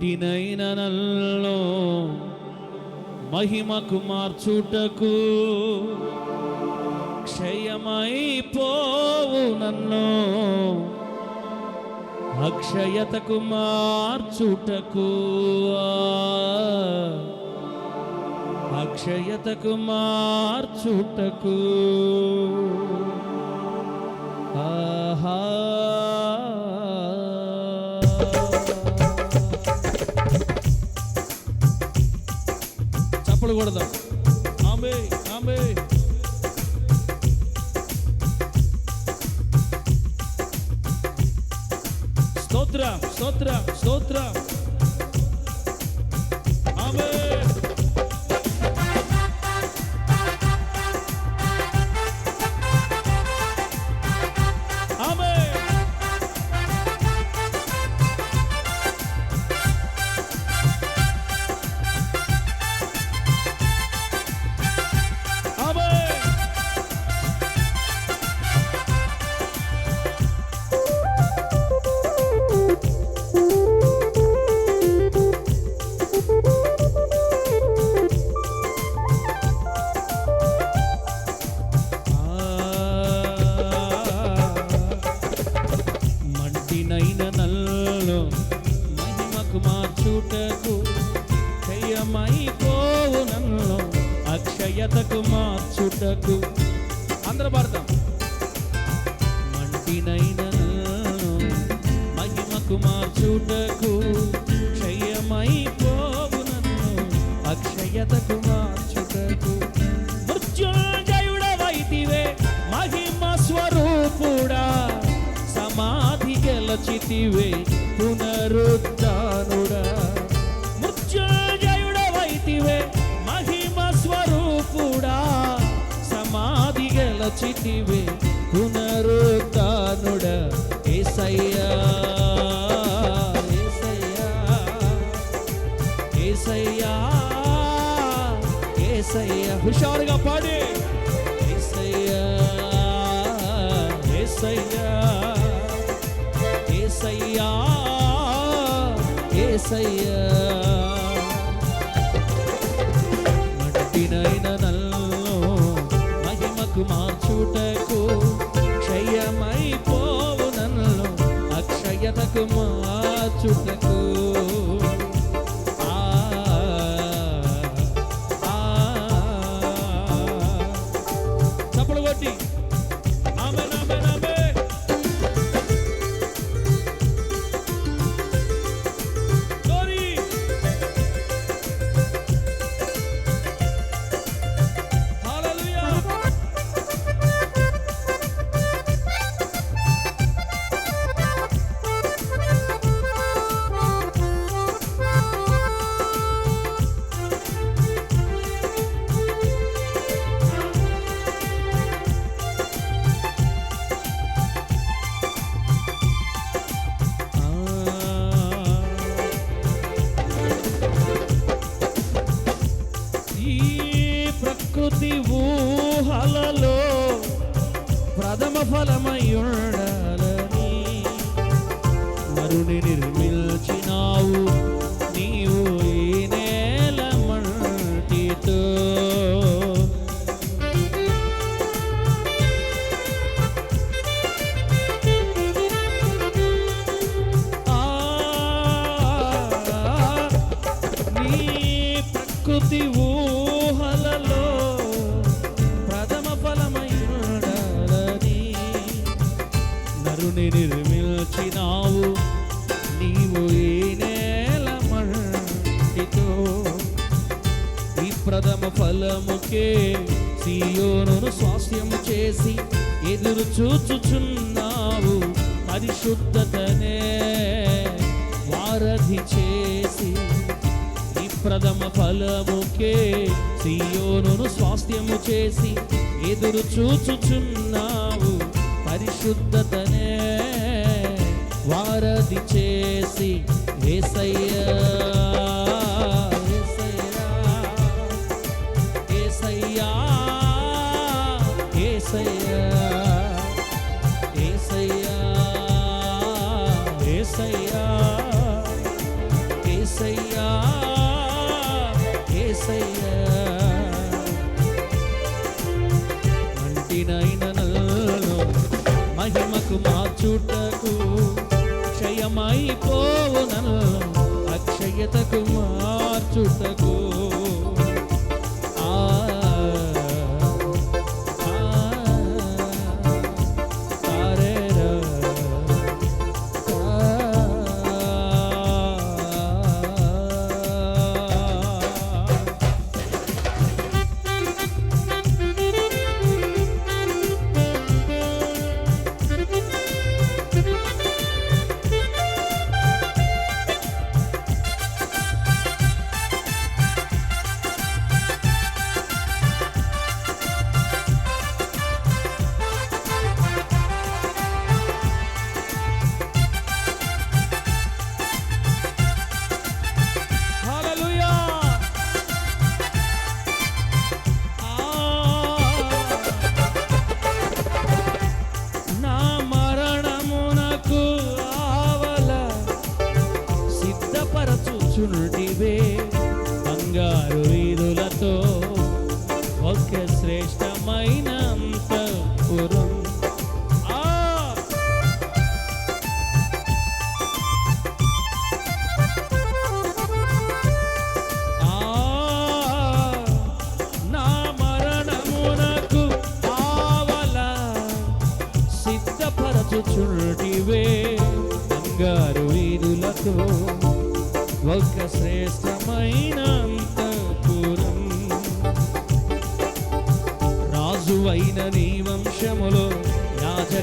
మట్టినైన నల్లో మహిమకు మార్చుటకు క్షయమైపోవు నన్ను. అక్షయతకు మార్చుటకు అక్షయతకు మార్చుటకు ఆహా. కనపడకూడదు ఆమె ఆమె. స్తోత్ర స్తోత్ర స్తోత్ర. తలచితివే పునరుద్ధానుడా. మృత్యుజయుడవైతివే మహిమ స్వరూపుడా. సమాధి గెలచితివే పునరుద్ధానుడా. ఏసయ్యా ఏసయ్యా ఏసయ్యా ఏసయ్యా. హుషారుగా ஏசையா సియోను స్వాస్థ్యము చేసి ఎదురు చూచుచున్నావు. పరిశుద్ధతనే వారధి చేసి ఏసయ్యా. మనసు మార్చుటకు క్షయమైపోవునల్ అక్షయతకు మార్చుటకు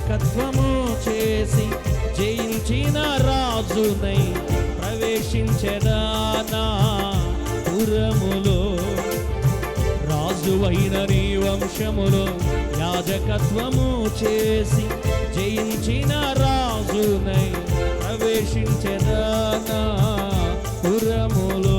యాజకత్వము చేసి జయించిన రాజునై ప్రవేశించెదానా పురములో. రాజువైన నీ వంశములో యాజకత్వము చేసి జయించిన రాజునై ప్రవేశించెదానా పురములో.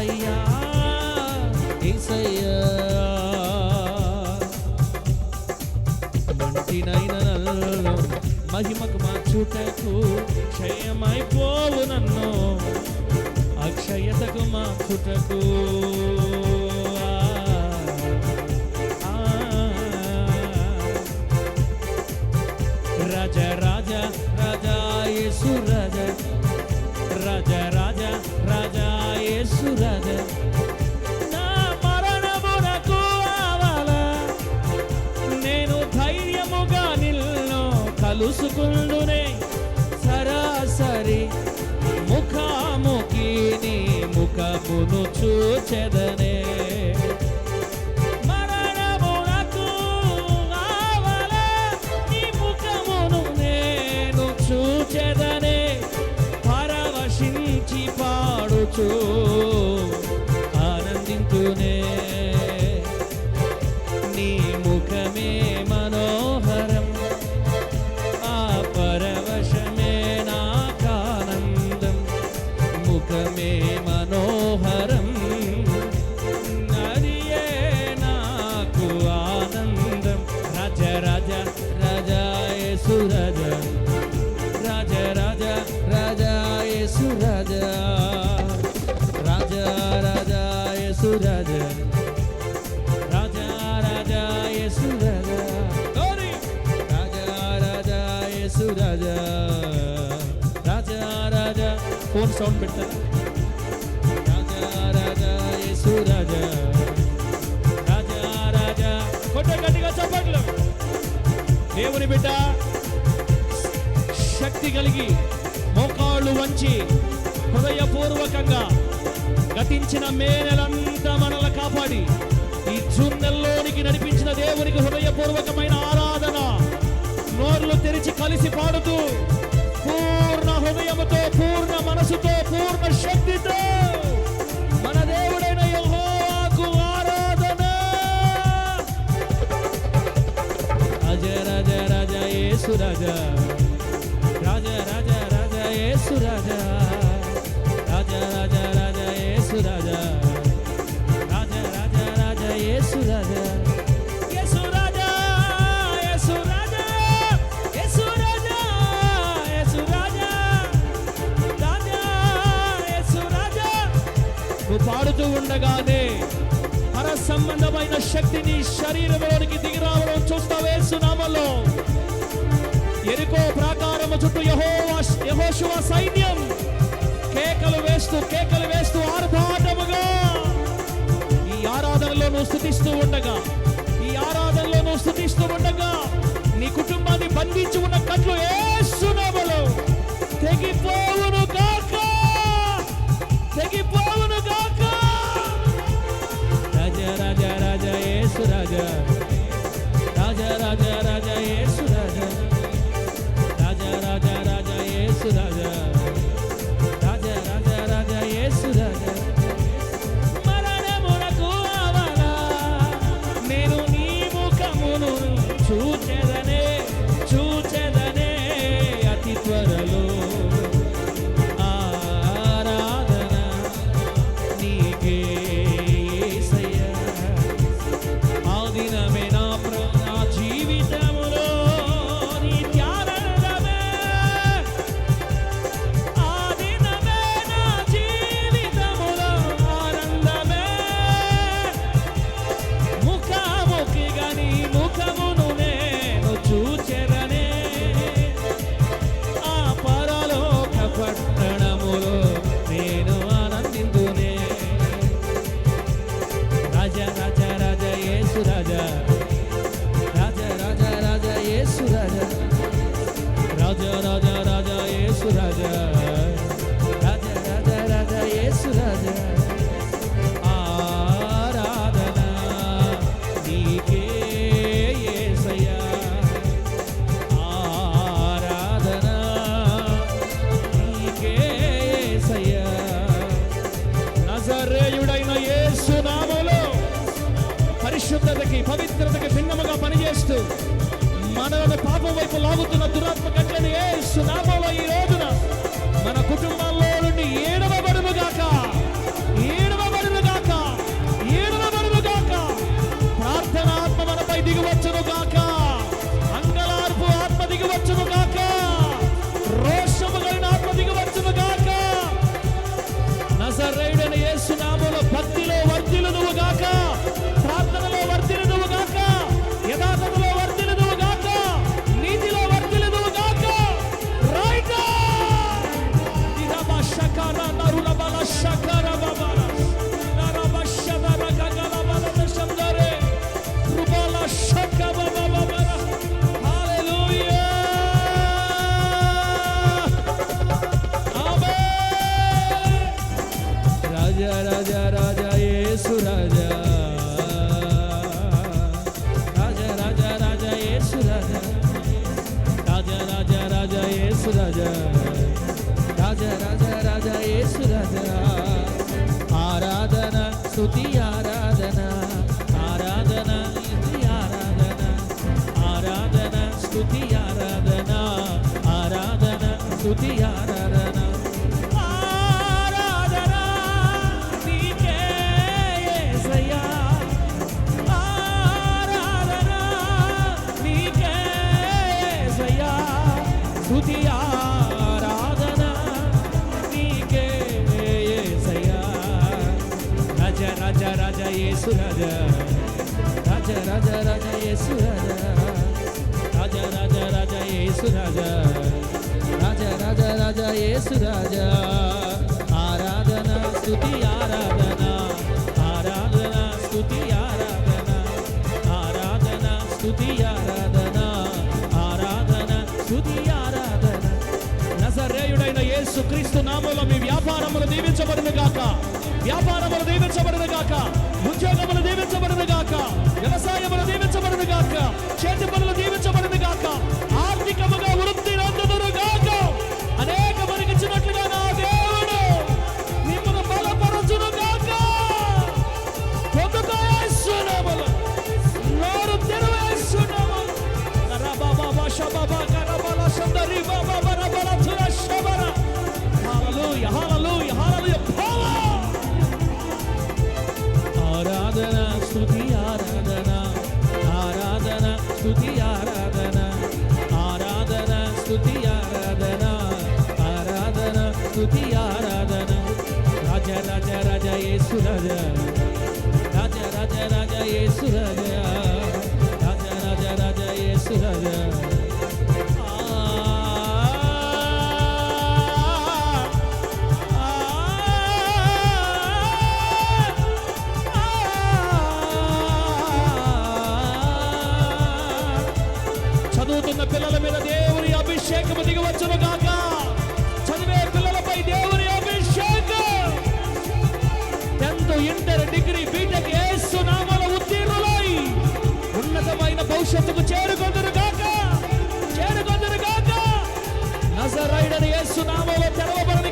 యేసయ్యా, యేసయ్యా. మంటినైన నన్ను మహిమకు మార్చుటకు క్షయమైపోవు నన్ను అక్షయతకు మార్చుటకు కలుసుకుండునే సరాసరి ముఖాముఖిని ముఖమును చూచెదనే. సౌండ్ పెట్టారు రాజా రాజా యేసు రాజా రాజా రాజా కొంచెం గట్టిగా చప్పట్లు దేవుని బిడ్డ శక్తి కలిగి మోకాళ్ళు వంచి హృదయపూర్వకంగా గతించిన మే నెలంతా మనల్ని కాపాడి ఈ జూన్ నెలలోనికి నడిపించిన దేవునికి హృదయపూర్వకమైన ఆరాధన నోర్లు తెరిచి కలిసి పాడుతూ హృదయముతో పూర్ణ మనసుతో పూర్ణ శక్తితో మన దేవుడైన యెహోవాకు ఆరాధన. రాజ రాజ రాజ యేసు రాజ. రాజ రాజ రాజ యేసు రాజ. రాజ రాజ రాజ యేసు రాజ. రాజ రాజ రాజ యేసు రాజ. ఉండగానే పర సంబంధమైన శక్తిని శరీరంలోనికి దిగి రావడం చూస్తావే సునామలో ఎరుకో ప్రాకారము చుట్టూ యహోవా యహోశివ సైన్యం. కేకలు వేస్తూ కేకలు వేస్తూ ఆర్భాటముగా ఈ ఆరాధనలో నువ్వు స్థుతిస్తూ ఉండగా ఈ ఆరాధనలో నువ్వు స్థుతిస్తూ ఉండగా నీ కుటుంబాన్ని బంధించి ఉన్న కట్లు ఏ తెగిపోవును తెగిపోవును యేసు రాజ రాజ మనల్ని పాపం వైపు లాగుతున్న దురాత్మ గట్లని ఏ నామములో ఈ ఆరాధన స్తుతి ఆరాధన ఆరాధన స్తుతి ఆరాధన ఆరాధన స్తుతి ఆరాధన ఆరాధన స్తుతి ఆరాధన ఆరాధన రాజ రాజ యేసు రాజ. రాజ రాజ రాజ యేసు రాజ. రాజ రాజ రాజ యేసు రాజ. ఆరాధన స్తుతి ఆరాధన. ఆరాధన స్తుతి ఆరాధన. ఆరాధన స్తుతి ఆరాధన. ఆరాధన స్తుతి ఆరాధన. నజరేయుడైన యేసు క్రీస్తు నామంలో మీ వ్యాపారములు దీవించబడిన గాక వ్యాపారములు దీవించబడిన గాక ఉద్యోగములు దీవించబడదు గాక. వ్యవసాయములు దీవించబడదు గాక. చేతి పనులు దీవించబడదు గాక. ఆర్థికముగా భవిష్యత్తుకు చేరుకొందరు కాక చేరుకొందరు కాక నజరైడని యేసు నామలో తెరవబడని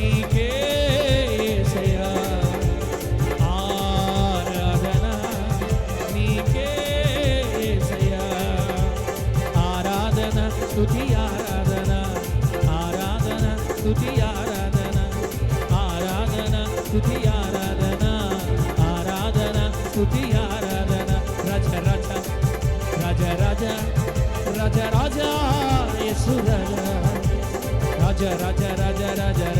నీకే ఆరాధన ఆరాధన స్తుతి ఆరాధన ఆరాధన స్తుతి ఆరాధన ఆరాధన స్తుతి ఆరాధన రజ రజ రజ రజ రజ రాజ యేసు రాజ రాజ రాజ రాజ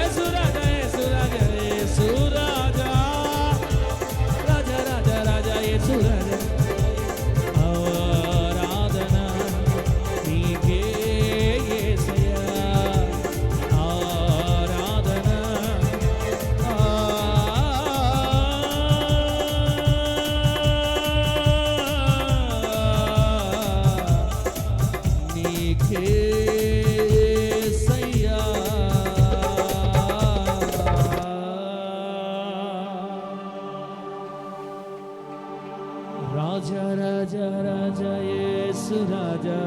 রাজা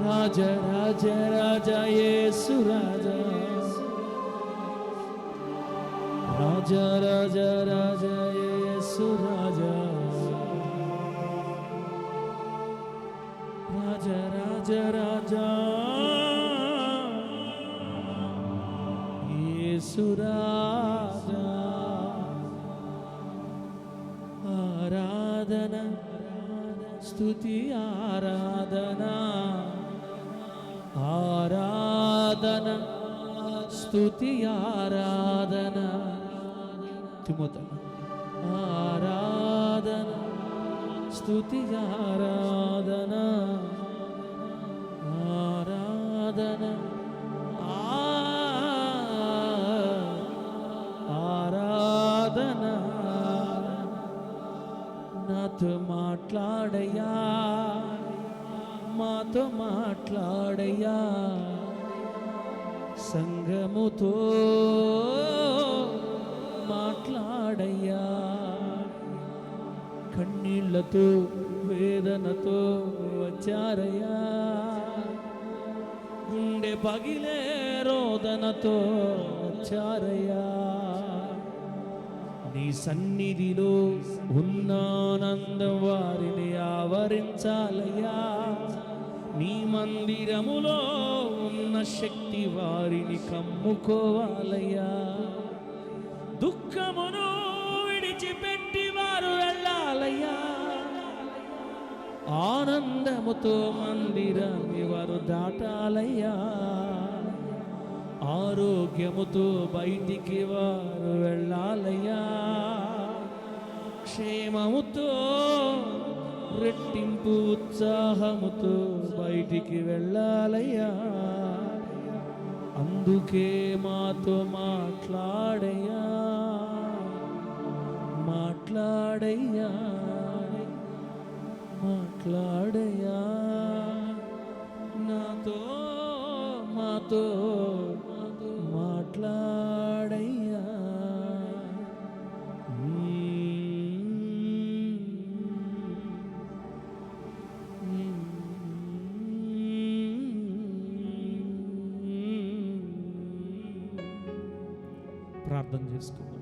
রাজা রাজা রাজা ইয়েসু রাজা রাজা রাজা রাজা ইয়েসু রাজা রাজা রাজা রাজা స్థుతి ఆరాధన ఆరాధన స్థుతి ఆరాధన. తిమోత ఆరాధన స్థుతి ఆరాధన ఆరాధన. మాతో మాట్లాడయా మాతో మాట్లాడయా సంగముతో మాట్లాడయ్యా. కన్నీళ్ళతో వేదనతో వచ్చారయ్యా. గుండె పగిలే రోదనతో వచ్చారయ్యా. నీ సన్నిధిలో ఉన్నానందం వారిని ఆవరించాలయ్యా. నీ మందిరములో ఉన్న శక్తి వారిని కమ్ముకోవాలయ్యా. దుఃఖమును విడిచిపెట్టి వారు వెళ్ళాలయ్యా. ఆనందముతో మందిరాన్ని వారు దాటాలయ్యా. ఆరోగ్యముతో బయటికి వారు వెళ్ళాలయ్యా. క్షేమముతో రెట్టింపు ఉత్సాహముతో బయటికి వెళ్ళాలయ్యా. అందుకే మాతో మాట్లాడయ్యా. మాట్లాడయ్యా. మాట్లాడయ్యా. నాతో మాతో School.